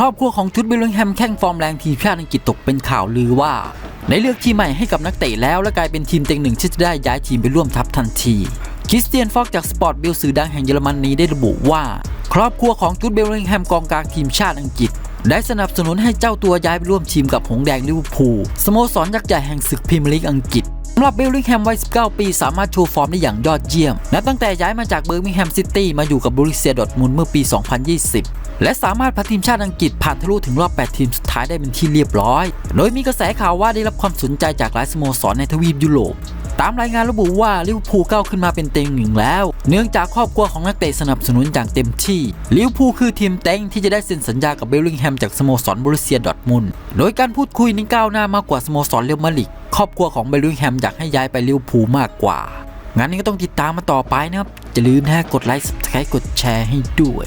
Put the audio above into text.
ครอบครัวของจุดเบลลิงแฮมแข่งฟอร์มแรงทีมชาติอังกฤษตกเป็นข่าวลือว่าได้เลือกทีมใหม่ให้กับนักเตะแล้วและกลายเป็นทีมเต็งหนึ่งที่จะได้ย้ายทีมไปร่วมทัพทันทีคริสเตียนฟอกจากสปอร์ตบิลสื่อดังแห่งเยอรมนนีได้ระบุว่า ครอบครัวของจุดเบลลิงแฮมกองกลางทีมชาติอังกฤษ ได้สนับสนุนให้เจ้าตัวย้ายไปร่วมทีมกับหงแดงลิเวอร์พูลสโมสรยักษ์ใหญ่แห่งศึกพรีเมียร์ลีกอังกฤษ สำหรับเบลลิงแฮมวัย 19 ปี สามารถโชว์ฟอร์มได้อย่างยอดเยี่ยม นับตั้งแต่ย้ายมาจากเบอร์มิงแฮมซิตี้มาอยู่กับบรูเซียดอทมุนเมื่อปี 2020 และสามารถพาทีมชาติอังกฤษผ่านทะลุถึงรอบ 8 ทีมสุดท้ายได้เป็นที่เรียบร้อย โดยมีกระแสข่าวว่าได้รับความสนใจจากหลายสโมสรในทวีปยุโรปตามรายงานระบุว่าลิเวอร์พูลก้าวขึ้นมาเป็นเต็งหนึ่งแล้ว เนื่องจากครอบครัวของนักเตะสนับสนุนอย่างเต็มที่ลิเวอร์พูลคือทีมเต็งที่จะได้เซ็นสัญญากับเบลลิงแฮมจากสโมสรบรูเซียดอทมุนโดยการพูดคุยนี้ก้าวหน้ามากกว่าสโมสรเรอัลมาดริด ครอบครัวของเบลลิงแฮมอยากให้ย้ายไปลิเวอร์พูลมากกว่า งั้นก็ต้องติดตามมาต่อไปนะครับอย่าลืมนะกดไลค์ subscribe กดแชร์ให้ด้วย